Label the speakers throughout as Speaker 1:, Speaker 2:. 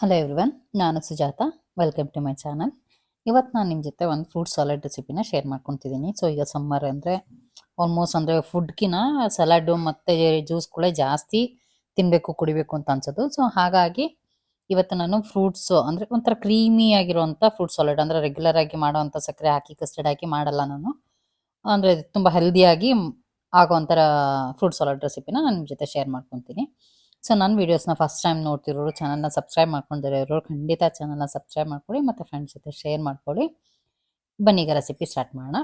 Speaker 1: Hello everyone ನಾನು Sujatha. Welcome to my channel ಇವತ್ತು ನಾನು ನಿಮ್ಮ ಜೊತೆ ಒಂದು ಫ್ರೂಟ್ ಸಲಾಡ್ ರೆಸಿಪಿನ ಶೇರ್ ಮಾಡ್ಕೊತಿದ್ದೀನಿ ಸೊ ಈಗ ಸಮ್ಮರ್ ಅಂದರೆ ಆಲ್ಮೋಸ್ಟ್ ಅಂದರೆ ಫುಡ್ಕಿನ ಸಲಾಡು ಮತ್ತು ಜ್ಯೂಸ್ಗಳೇ ಜಾಸ್ತಿ ತಿನ್ನಬೇಕು ಕುಡಿಬೇಕು ಅಂತ ಅನ್ಸೋದು. ಸೊ ಹಾಗಾಗಿ ಇವತ್ತು ನಾನು ಫ್ರೂಟ್ಸು ಅಂದರೆ ಒಂಥರ ಕ್ರೀಮಿ ಆಗಿರುವಂಥ ಫ್ರೂಟ್ ಸಲಾಡ್ ಅಂದರೆ ರೆಗ್ಯುಲರ್ ಆಗಿ ಮಾಡೋವಂಥ ಸಕ್ಕರೆ ಹಾಕಿ ಕಸ್ಟರ್ಡ್ ಹಾಕಿ ಮಾಡಲ್ಲ ನಾನು. ಅಂದರೆ ತುಂಬ ಹೆಲ್ದಿಯಾಗಿ ಆಗೋ ಒಂಥರ ಫ್ರೂಟ್ ಸಲಾಡ್ ರೆಸಿಪಿನ ನಾನು ನಿಮ್ಮ ಜೊತೆ ಶೇರ್ ಮಾಡ್ಕೊತೀನಿ ಸೊ ನನ್ನ ವೀಡಿಯೋಸ್ನ ಫಸ್ಟ್ ಟೈಮ್ ನೋಡ್ತಿರೋರು ಚಾನಲ್ನ ಸಬ್ಸ್ಕ್ರೈಬ್ ಮಾಡ್ಕೊಂಡಿರೋರು ಖಂಡಿತ ಚಾನಲ್ನ ಸಬ್ಸ್ಕ್ರೈಬ್ ಮಾಡ್ಕೊಳ್ಳಿ ಮತ್ತು ಫ್ರೆಂಡ್ಸ್ ಜೊತೆ ಶೇರ್ ಮಾಡ್ಕೊಳ್ಳಿ. ಬನ್ನಿ ಈಗ ರೆಸಿಪಿ ಸ್ಟಾರ್ಟ್ ಮಾಡೋಣ.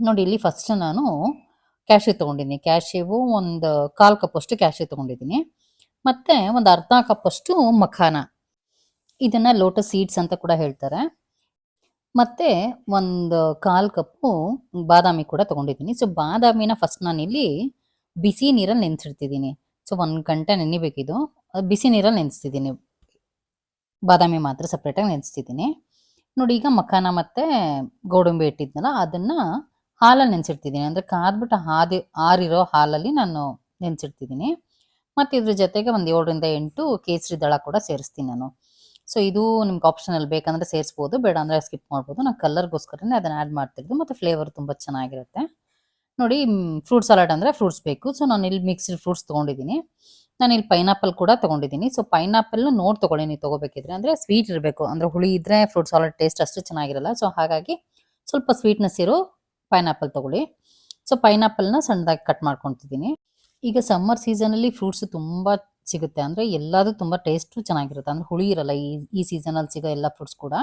Speaker 1: ನೋಡಿ ಇಲ್ಲಿ ಫಸ್ಟ್ ನಾನು ಕ್ಯಾಶ್ಯೂ ತೊಗೊಂಡಿದ್ದೀನಿ. ಕ್ಯಾಶ್ಯೂವು ಒಂದು ಕಾಲು ಕಪ್ಪಷ್ಟು ಕ್ಯಾಶ್ಯೂ ತೊಗೊಂಡಿದ್ದೀನಿ. ಮತ್ತು ಒಂದು ಅರ್ಧ ಕಪ್ಪಷ್ಟು ಮಖಾನ. ಇದನ್ನು ಲೋಟಸ್ ಸೀಡ್ಸ್ ಅಂತ ಕೂಡ ಹೇಳ್ತಾರೆ. ಮತ್ತು ಒಂದು ಕಾಲು ಕಪ್ಪು ಬಾದಾಮಿ ಕೂಡ ತೊಗೊಂಡಿದ್ದೀನಿ. ಸೊ ಬಾದಾಮಿನ ಫಸ್ಟ್ ನಾನಿಲ್ಲಿ ಬಿಸಿ ನೀರಲ್ಲಿ ನೆನೆಸಿಡ್ತಿದ್ದೀನಿ. ಸೊ ಒಂದು ಗಂಟೆ ನೆನಿಬೇಕಿದು. ಅದು ಬಿಸಿ ನೀರಲ್ಲಿ ನೆನೆಸ್ತಿದ್ದೀನಿ. ಬಾದಾಮಿ ಮಾತ್ರ ಸಪ್ರೇಟಾಗಿ ನೆನೆಸ್ತಿದ್ದೀನಿ. ನೋಡಿ ಈಗ ಮಖಾನ ಮತ್ತು ಗೋಡಂಬಿ ಇಟ್ಟಿದ್ನಲ್ಲ, ಅದನ್ನು ಹಾಲಲ್ಲಿ ನೆನೆಸಿಡ್ತಿದ್ದೀನಿ. ಅಂದರೆ ಕಾದ್ಬಿಟ್ಟು ಹಾದಿ ಆರಿರೋ ಹಾಲಲ್ಲಿ ನಾನು ನೆನೆಸಿಡ್ತಿದ್ದೀನಿ. ಮತ್ತು ಇದ್ರ ಜೊತೆಗೆ ಒಂದು ಏಳರಿಂದ ಎಂಟು ಕೇಸರಿ ದಳ ಕೂಡ ಸೇರಿಸ್ತೀನಿ ನಾನು. ಸೊ ಇದು ನಿಮ್ಗೆ ಆಪ್ಷನಲ್ ಬೇಕಂದ್ರೆ ಸೇರಿಸ್ಬೋದು, ಬೇಡ ಅಂದರೆ ಸ್ಕಿಪ್ ಮಾಡ್ಬೋದು. ನಾನು ಕಲರ್ಗೋಸ್ಕರನೇ ಅದನ್ನು ಆ್ಯಡ್ ಮಾಡ್ತಿರೋದು. ಮತ್ತು ಫ್ಲೇವರ್ ತುಂಬ ಚೆನ್ನಾಗಿರುತ್ತೆ. ನೋಡಿ ಫ್ರೂಟ್ ಸಲಾಡ್ ಅಂದರೆ ಫ್ರೂಟ್ಸ್ ಬೇಕು. ಸೊ ನಾನು ಇಲ್ಲಿ ಮಿಕ್ಸ್ಡ್ ಫ್ರೂಟ್ಸ್ ತೊಗೊಂಡಿದ್ದೀನಿ. ನಾನು ಇಲ್ಲಿ ಪೈನಾಪಲ್ ಕೂಡ ತೊಗೊಂಡಿದ್ದೀನಿ. ಸೊ ಪೈನಾಪಲ್ನ ನೋಡಿ ತೊಗೊಳ್ಳಿ ನೀವು ತೊಗೋಬೇಕಿದ್ರೆ. ಅಂದರೆ ಸ್ವೀಟ್ ಇರಬೇಕು. ಅಂದರೆ ಹುಳಿ ಇದ್ದರೆ ಫ್ರೂಟ್ ಸಲಾಡ್ ಟೇಸ್ಟ್ ಅಷ್ಟು ಚೆನ್ನಾಗಿರಲ್ಲ. ಸೊ ಹಾಗಾಗಿ ಸ್ವಲ್ಪ ಸ್ವೀಟ್ನೆಸ್ ಇರೋ ಪೈನಾಪಲ್ ತೊಗೊಳ್ಳಿ. ಸೊ ಪೈನಾಪಲ್ನ ಸಣ್ಣದಾಗಿ ಕಟ್ ಮಾಡ್ಕೊತಿದ್ದೀನಿ. ಈಗ ಸಮ್ಮರ್ ಸೀಸನಲ್ಲಿ ಫ್ರೂಟ್ಸ್ ತುಂಬ ಸಿಗುತ್ತೆ. ಅಂದರೆ ಎಲ್ಲದೂ ತುಂಬ ಟೇಸ್ಟು ಚೆನ್ನಾಗಿರುತ್ತೆ. ಅಂದರೆ ಹುಳಿ ಇರಲ್ಲ, ಈ ಈ ಸೀಸನಲ್ಲಿ ಸಿಗೋ ಎಲ್ಲ ಫ್ರೂಟ್ಸ್ ಕೂಡ.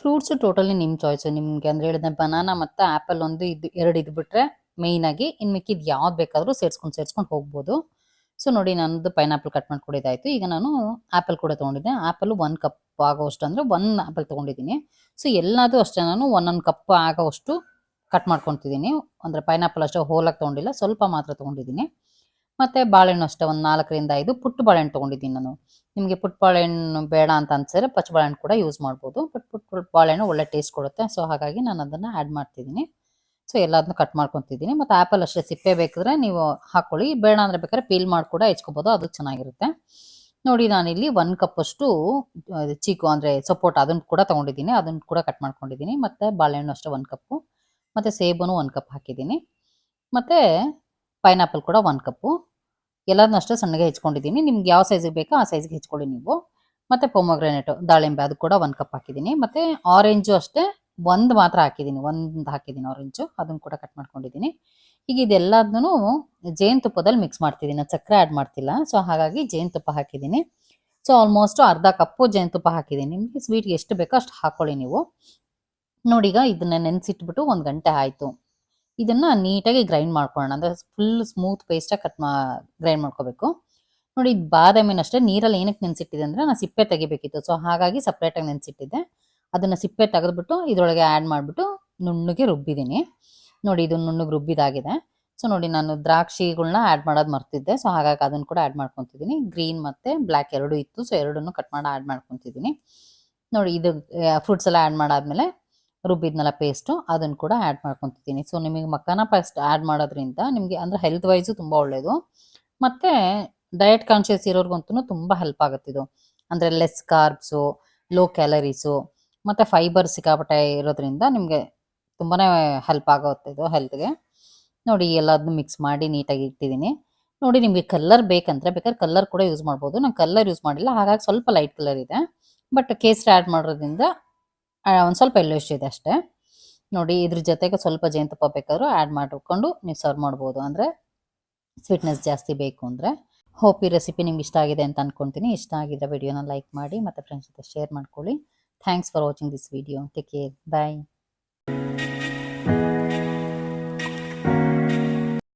Speaker 1: ಫ್ರೂಟ್ಸ್ ಟೋಟಲಿ ನಿಮ್ಮ ಚಾಯ್ಸು ನಿಮಗೆ ಅಂದರೆ ಹೇಳಿದ್ರೆ ಬನಾನಾ ಮತ್ತು ಆ್ಯಪಲ್ ಒಂದು ಇದು, ಎರಡು ಇದು ಬಿಟ್ಟರೆ ಮೇಯ್ನಾಗಿ ಇನ್ ಮಿಕ್ಕಿದ್ದು ಯಾವ್ದು ಬೇಕಾದರೂ ಸೇರಿಸ್ಕೊಂಡು ಸೇರಿಸ್ಕೊಂಡು ಹೋಗ್ಬೋದು. ಸೊ ನೋಡಿ ನನ್ನದು ಪೈನಾಪಲ್ ಕಟ್ ಮಾಡ್ಕೊಡಿದಾಯಿತು. ಈಗ ನಾನು ಆ್ಯಪಲ್ ಕೂಡ ತೊಗೊಂಡಿದ್ದೆ. ಆ್ಯಪಲ್ ಒನ್ ಕಪ್ ಆಗೋಷ್ಟು ಅಂದರೆ ಒನ್ ಆ್ಯಪಲ್ ತೊಗೊಂಡಿದ್ದೀನಿ. ಸೊ ಎಲ್ಲದೂ ಅಷ್ಟೇ ನಾನು ಒಂದೊಂದು ಕಪ್ ಆಗೋಷ್ಟು ಕಟ್ ಮಾಡ್ಕೊತಿದ್ದೀನಿ. ಅಂದರೆ ಪೈನಾಪಲ್ ಅಷ್ಟೇ ಹೋಲಾಗಿ ತೊಗೊಂಡಿಲ್ಲ, ಸ್ವಲ್ಪ ಮಾತ್ರ ತೊಗೊಂಡಿದ್ದೀನಿ. ಮತ್ತು ಬಾಳೆಹಣ್ಣು ಅಷ್ಟೇ ಒಂದು ನಾಲ್ಕರಿಂದ ಐದು ಪುಟ್ಟ ಬಾಳೆಹಣ್ಣು ತೊಗೊಂಡಿದ್ದೀನಿ ನಾನು. ನಿಮಗೆ ಪುಟ್ಟ ಬಾಳೆಹಣ್ಣು ಬೇಡ ಅಂತ ಅನ್ಸಿದ್ರೆ ಪಚ್ಚ ಬಾಳೆಹಣ್ಣು ಕೂಡ ಯೂಸ್ ಮಾಡ್ಬೋದು. ಬಟ್ ಪುಟ್ ಬಾಳೆಹಣ್ಣು ಒಳ್ಳೆ ಟೇಸ್ಟ್ ಕೊಡುತ್ತೆ. ಸೊ ಹಾಗಾಗಿ ನಾನು ಅದನ್ನು ಆ್ಯಡ್ ಮಾಡ್ತಿದ್ದೀನಿ. ಸೊ ಎಲ್ಲದನ್ನು ಕಟ್ ಮಾಡ್ಕೊತಿದ್ದೀನಿ. ಮತ್ತು ಆ್ಯಪಲ್ ಅಷ್ಟೇ ಸಿಪ್ಪೆ ಬೇಕಿದ್ರೆ ನೀವು ಹಾಕ್ಕೊಳ್ಳಿ ಬೇಡ ಅಂದರೆ ಬೇಕಾದ್ರೆ ಪೀಲ್ ಮಾಡಿ ಕೂಡ ಹೆಚ್ಕೋಬೋದು. ಅದು ಚೆನ್ನಾಗಿರುತ್ತೆ. ನೋಡಿ, ನಾನಿಲ್ಲಿ ಕಪ್ ಕಪ್ಪಷ್ಟು ಚೀಕು ಅಂದರೆ ಸಪೋರ್ಟ್ ಅದನ್ನು ಕೂಡ ತೊಗೊಂಡಿದ್ದೀನಿ. ಅದನ್ನು ಕೂಡ ಕಟ್ ಮಾಡ್ಕೊಂಡಿದ್ದೀನಿ. ಮತ್ತು ಬಾಳೆಹಣ್ಣು ಅಷ್ಟೇ ಒಂದು ಕಪ್ಪು ಮತ್ತು ಸೇಬನ್ನು ಒನ್ ಕಪ್ ಹಾಕಿದ್ದೀನಿ. ಮತ್ತು ಪೈನಾಪಲ್ ಕೂಡ ಒನ್ ಕಪ್ಪು ಎಲ್ಲದನ್ನ ಅಷ್ಟೇ ಸಣ್ಣಗೆ ಹೆಚ್ಕೊಂಡಿದ್ದೀನಿ. ನಿಮ್ಗೆ ಯಾವ ಸೈಜಿಗೆ ಬೇಕೋ ಆ ಸೈಜಿಗೆ ಹೆಚ್ಕೊಳ್ಳಿ ನೀವು. ಮತ್ತು ಪೊಮೊಗ್ರೆನೇಟು ದಾಳಿಂಬೆ ಅದು ಕೂಡ ಒಂದು ಕಪ್ ಹಾಕಿದ್ದೀನಿ. ಮತ್ತು ಆರೆಂಜು ಅಷ್ಟೇ ಒಂದು ಮಾತ್ರ ಹಾಕಿದ್ದೀನಿ, ಒಂದು ಹಾಕಿದ್ದೀನಿ ಆರೆಂಜು ಅದನ್ನು ಕೂಡ ಕಟ್ ಮಾಡ್ಕೊಂಡಿದ್ದೀನಿ. ಈಗ ಇದೆಲ್ಲದನ್ನು ಜೇನುತುಪ್ಪದಲ್ಲಿ ಮಿಕ್ಸ್ ಮಾಡ್ತಿದ್ದೀನಿ ಸಕ್ಕರೆ ಆ್ಯಡ್ ಮಾಡ್ತಿಲ್ಲ ಸೊ ಹಾಗಾಗಿ ಜೇನುತುಪ್ಪ ಹಾಕಿದ್ದೀನಿ. ಸೊ ಆಲ್ಮೋಸ್ಟ್ ಅರ್ಧ ಕಪ್ಪು ಜೇನುತುಪ್ಪ ಹಾಕಿದ್ದೀನಿ, ನಿಮಗೆ ಸ್ವೀಟ್ ಎಷ್ಟು ಬೇಕೋ ಅಷ್ಟು ಹಾಕ್ಕೊಳ್ಳಿ ನೀವು. ನೋಡಿ ಈಗ ಇದನ್ನ ನೆನೆಸಿಟ್ಬಿಟ್ಟು ಒಂದು ಗಂಟೆ ಆಯಿತು. ಇದನ್ನು ನೀಟಾಗಿ ಗ್ರೈಂಡ್ ಮಾಡ್ಕೊಳ್ಳೋಣ, ಅಂದರೆ ಫುಲ್ ಸ್ಮೂತ್ ಪೇಸ್ಟಾಗಿ ಕಟ್ ಮಾ ಗ್ರೈಂಡ್ ಮಾಡ್ಕೋಬೇಕು. ನೋಡಿ, ಇದು ಅಷ್ಟೇ ನೀರಲ್ಲಿ ಏನಕ್ಕೆ ನೆನೆಸಿಟ್ಟಿದೆ ಅಂದರೆ, ನಾನು ಸಿಪ್ಪೆ ತೆಗಿಬೇಕಿತ್ತು ಸೊ ಹಾಗಾಗಿ ಸಪ್ರೇಟಾಗಿ ನೆನೆಸಿಟ್ಟಿದ್ದೆ. ಅದನ್ನು ಸಿಪ್ಪೆ ತೆಗೆದ್ಬಿಟ್ಟು ಇದರೊಳಗೆ ಆ್ಯಡ್ ಮಾಡಿಬಿಟ್ಟು ನುಣ್ಣಗೆ ರುಬ್ಬಿದ್ದೀನಿ. ನೋಡಿ, ಇದು ನುಣ್ಣಗೆ ರುಬ್ಬಿದಾಗಿದೆ. ಸೊ ನೋಡಿ, ನಾನು ದ್ರಾಕ್ಷಿಗಳನ್ನ ಆ್ಯಡ್ ಮಾಡೋದು ಮರ್ತಿದ್ದೆ. ಸೊ ಹಾಗಾಗಿ ಅದನ್ನು ಕೂಡ ಆ್ಯಡ್ ಮಾಡ್ಕೊತಿದ್ದೀನಿ. ಗ್ರೀನ್ ಮತ್ತು ಬ್ಲ್ಯಾಕ್ ಎರಡೂ ಇತ್ತು. ಸೊ ಎರಡನ್ನೂ ಕಟ್ ಮಾಡಿ ಆ್ಯಡ್ ಮಾಡ್ಕೊತಿದ್ದೀನಿ. ನೋಡಿ, ಇದು ಫ್ರೂಟ್ಸ್ ಎಲ್ಲ ಆ್ಯಡ್ ಮಾಡಾದ್ಮೇಲೆ ರುಬ್ಬಿದ್ನೆಲ್ಲ ಪೇಸ್ಟು ಅದನ್ನು ಕೂಡ ಆ್ಯಡ್ ಮಾಡ್ಕೊತಿದ್ದೀನಿ. ಸೊ ನಿಮಗೆ ಮಕ್ಕನ ಪೇಸ್ಟ್ ಆ್ಯಡ್ ಮಾಡೋದ್ರಿಂದ ನಿಮಗೆ, ಅಂದರೆ ಹೆಲ್ತ್ ವೈಸು ತುಂಬ ಒಳ್ಳೆಯದು ಮತ್ತು ಡಯಟ್ ಕಾನ್ಷಿಯಸ್ ಇರೋರ್ಗಂತೂ ತುಂಬ ಹೆಲ್ಪ್ ಆಗುತ್ತೆ ಇದು ಅಂದರೆ ಲೆಸ್ ಕಾರ್ಬ್ಸು ಲೋ ಕ್ಯಾಲರೀಸು ಮತ್ತು ಫೈಬರ್ ಸಿಕ್ಕಾಪಟ್ಟೆ ಇರೋದ್ರಿಂದ ನಿಮಗೆ ತುಂಬಾ ಹೆಲ್ಪ್ ಆಗುತ್ತೆ ಇದು ಹೆಲ್ತ್ಗೆ ನೋಡಿ ಎಲ್ಲದನ್ನು ಮಿಕ್ಸ್ ಮಾಡಿ ನೀಟಾಗಿ ಇಟ್ಟಿದ್ದೀನಿ. ನೋಡಿ ನಿಮಗೆ ಕಲರ್ ಬೇಕಂದರೆ ಬೇಕಾದ್ರೆ ಕಲರ್ ಕೂಡ ಯೂಸ್ ಮಾಡ್ಬೋದು. ನಾನು ಕಲರ್ ಯೂಸ್ ಮಾಡಿಲ್ಲ, ಹಾಗಾಗಿ ಸ್ವಲ್ಪ ಲೈಟ್ ಕಲರ್ ಇದೆ. ಬಟ್ ಕೇಸರಿ ಆ್ಯಡ್ ಮಾಡೋದ್ರಿಂದ ಒಂದು ಸ್ವಲ್ಪ ಎಲ್ಲೋಶ್ ಇದೆ ಅಷ್ಟೇ. ನೋಡಿ ಇದ್ರ ಜೊತೆಗೆ ಸ್ವಲ್ಪ ಜೇನುತುಪ್ಪ ಬೇಕಾದ್ರೂ ಆ್ಯಡ್ ಮಾಡಿಕೊಂಡು ನೀವು ಸರ್ವ್ ಮಾಡ್ಬೋದು. ಅಂದರೆ ಸ್ವೀಟ್ನೆಸ್ ಜಾಸ್ತಿ ಬೇಕು ಅಂದರೆ. ಹೋಪ್ ಈ ರೆಸಿಪಿ ನಿಮ್ಗೆ ಇಷ್ಟ ಆಗಿದೆ ಅಂತ ಅಂದ್ಕೊತೀನಿ ಇಷ್ಟ ಆಗಿದ್ರೆ ವಿಡಿಯೋನ ಲೈಕ್ ಮಾಡಿ, ಮತ್ತು ಫ್ರೆಂಡ್ಸ್ ಜೊತೆ ಶೇರ್ ಮಾಡ್ಕೊಳ್ಳಿ. Thanks for watching this video. Take care. Bye.